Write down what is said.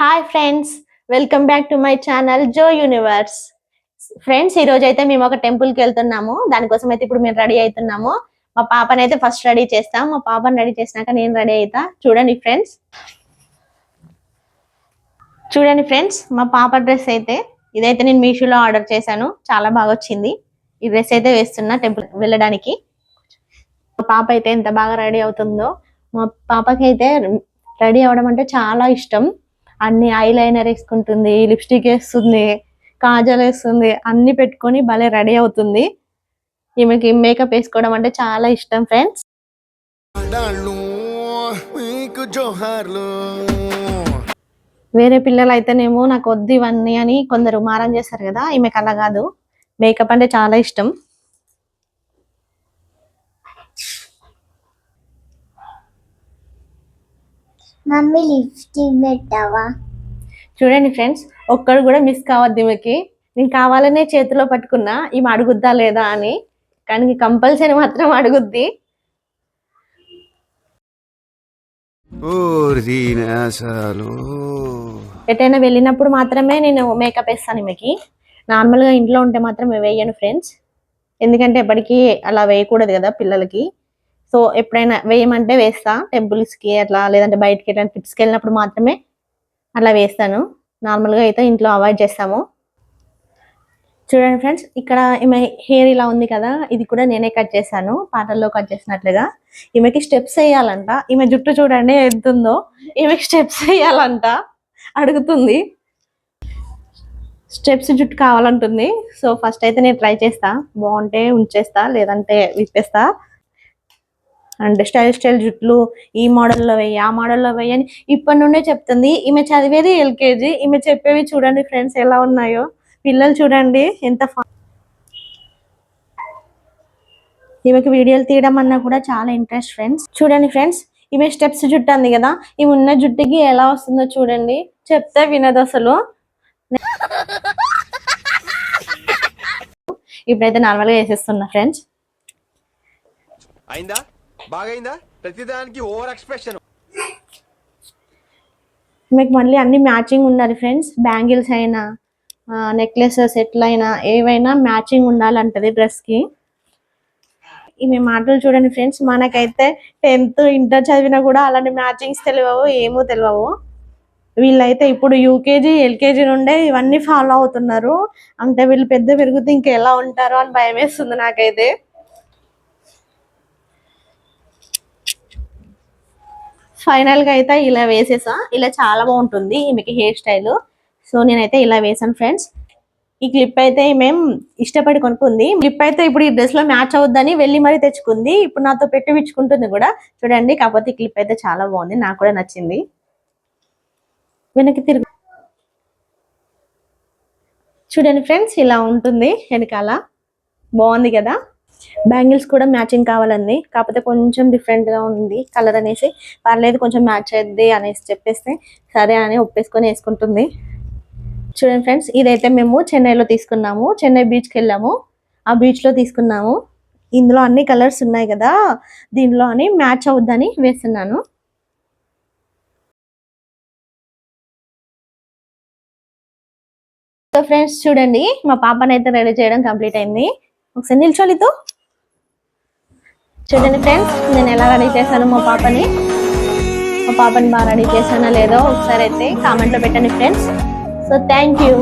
Hi friends welcome back to my channel Jo universe friends ఈ రోజు అయితే మేము ఒక టెంపుల్కి వెళ్తున్నాము. దానికోసం అయితే ఇప్పుడు మేము రెడీ అవుతున్నాము. మా పాపని అయితే ఫస్ట్ రెడీ చేస్తాం. మా పాపని రెడీ చేసినాక నేను రెడీ అవుతా. చూడండి ఫ్రెండ్స్ చూడండి ఫ్రెండ్స్ మా పాప డ్రెస్ అయితే ఇదైతే నేను మీషోలో ఆర్డర్ చేశాను. చాలా బాగా వచ్చింది. ఈ డ్రెస్ అయితే వేస్తున్నా టెంపుల్ వెళ్ళడానికి. మా పాప అయితే ఎంత బాగా రెడీ అవుతుందో. మా పాపకి అయితే రెడీ అవడం అంటే చాలా ఇష్టం. అన్ని ఐ లైనర్ వేసుకుంటుంది లిప్స్టిక్ వేస్తుంది కాజల్ వేస్తుంది అన్ని పెట్టుకొని భలే రెడీ అవుతుంది. ఈమెకి మేకప్ వేసుకోవడం అంటే చాలా ఇష్టం ఫ్రెండ్స్ వేరే పిల్లలు అయితేనేమో నాకు వద్దు ఇవన్నీ అని కొందరు మారం చేస్తారు కదా ఈమెకి అలా కాదు. మేకప్ అంటే చాలా ఇష్టం. మమ్మీ లిప్స్టిక్ పెట్టావా? చూడండి ఫ్రెండ్స్ ఒక్కడు కూడా మిస్ కావద్దు ఈమెకి. నేను కావాలనే చేతిలో పట్టుకున్నా ఈమె అడుగుద్దా లేదా అని. కానీ కంపల్సరీ మాత్రం అడుగుద్ది. ఎటైనా వెళ్ళినప్పుడు మాత్రమే నేను మేకప్ వేస్తాను ఈమెకి. నార్మల్గా ఇంట్లో ఉంటే మాత్రం వేయను ఫ్రెండ్స్. ఎందుకంటే ఎప్పటికీ అలా వేయకూడదు కదా పిల్లలకి. సో ఎప్పుడైనా వేయమంటే వేస్తా టెంపుల్స్కి అట్లా లేదంటే బయటకి ఎట్లా ట్రిప్స్కి వెళ్ళినప్పుడు మాత్రమే అట్లా వేస్తాను. నార్మల్గా అయితే ఇంట్లో అవాయిడ్ చేస్తాము. చూడండి ఫ్రెండ్స్ ఇక్కడ ఈమె హెయిర్ ఇలా ఉంది కదా ఇది కూడా నేనే కట్ చేశాను పాటల్లో కట్ చేసినట్లుగా. ఈమెకి స్టెప్స్ వేయాలంట. ఈమె జుట్టు చూడండి ఎంత ఉందో. ఈమెకి స్టెప్స్ వేయాలంట. అడుగుతుంది. స్టెప్స్ జుట్టు కావాలంటుంది. సో ఫస్ట్ అయితే నేను ట్రై చేస్తా. బాగుంటే ఉంచేస్తా లేదంటే విప్పేస్తా. అండ్ స్టైల్ స్టైల్ జుట్లు ఈ మోడల్లో వెయ్యి ఆ మోడల్లో వెయ్యి అని ఇప్పటి నుండే చెప్తుంది. ఈమె చదివేది ఎల్కేజీ ఈమె చెప్పేవి చూడండి ఫ్రెండ్స్ ఎలా ఉన్నాయో. పిల్లలు చూడండి ఎంత ఫా- ఈమెకి వీడియోలు తీయడం అన్నా కూడా చాలా ఇంట్రెస్ట్ ఫ్రెండ్స్. చూడండి ఫ్రెండ్స్ ఈమె స్టెప్స్ జుట్టు అంది కదా ఈమె ఉన్న జుట్టుకి ఎలా వస్తుందో చూడండి. చెప్తే వినదు అసలు. ఇప్పుడైతే నార్మల్గా వేసేస్తున్నా ఫ్రెండ్స్. అయిందా? బాగైందా? ప్రతిదానికి ఓవర్ ఎక్స్ప్రెషన్. మీకు మళ్ళీ అన్ని మ్యాచింగ్ ఉండాలి ఫ్రెండ్స్. బ్యాంగిల్స్ అయినా నెక్లెసెస్ ఎట్లయినా ఏవైనా మ్యాచింగ్ ఉండాలంటది డ్రెస్కి ఈమె మాటలు చూడండి ఫ్రెండ్స్. మనకైతే టెన్త్ ఇంటర్ చదివినా కూడా అలాంటి మ్యాచింగ్స్ తెలియవు ఏమో తెలియవు. వీళ్ళైతే ఇప్పుడు యూకేజీ ఎల్కేజీ నుండే ఇవన్నీ ఫాలో అవుతున్నారు. అంటే వీళ్ళు పెద్ద పెరిగితే ఇంకా ఎలా ఉంటారో అని భయం వేస్తుంది నాకైతే. ఫైనల్గా అయితే ఇలా వేసేసా. ఇలా చాలా బాగుంటుంది ఈమెకి హెయిర్ స్టైల్. సో నేనైతే ఇలా వేసాను ఫ్రెండ్స్. ఈ క్లిప్ అయితే మేము ఇష్టపడి కొనుక్కుంది. క్లిప్ అయితే ఇప్పుడు ఈ డ్రెస్లో మ్యాచ్ అవుద్దని వెళ్ళి మరీ తెచ్చుకుంది. ఇప్పుడు నాతో పెట్టి విచ్చుకుంటుంది కూడా. చూడండి కాకపోతే ఈ క్లిప్ అయితే చాలా బాగుంది. నాకు కూడా నచ్చింది. వెనక్కి తిరుగు. చూడండి ఫ్రెండ్స్ ఇలా ఉంటుంది వెనకాల. బాగుంది కదా? బ్యాంగిల్స్ కూడా మ్యాచింగ్ కావాలండి. కాకపోతే కొంచెం డిఫరెంట్గా ఉంది. కలర్ అనేసి పర్లేదు కొంచెం మ్యాచ్ అయ్యింది అనేసి చెప్పేస్తే సరే అని ఒప్పేసుకొని వేసుకుంటుంది. చూడండి ఫ్రెండ్స్ ఇదైతే మేము చెన్నైలో తీసుకున్నాము. చెన్నై బీచ్కి వెళ్ళాము ఆ బీచ్లో తీసుకున్నాము. ఇందులో అన్ని కలర్స్ ఉన్నాయి కదా దీనిలో అని మ్యాచ్ అవుద్దని వేస్తున్నాను. సో ఫ్రెండ్స్ చూడండి మా పాపనైతే రెడీ చేయడం కంప్లీట్ అయింది. ఒకసారి నిల్చోలితో చూడండి ఫ్రెండ్స్ నేను ఎలా రెడీ చేశాను మా పాపని? మా పాపని బాగా రెడీ చేశానా లేదో ఒకసారి అయితే కామెంట్లో పెట్టండి ఫ్రెండ్స్. So thank you.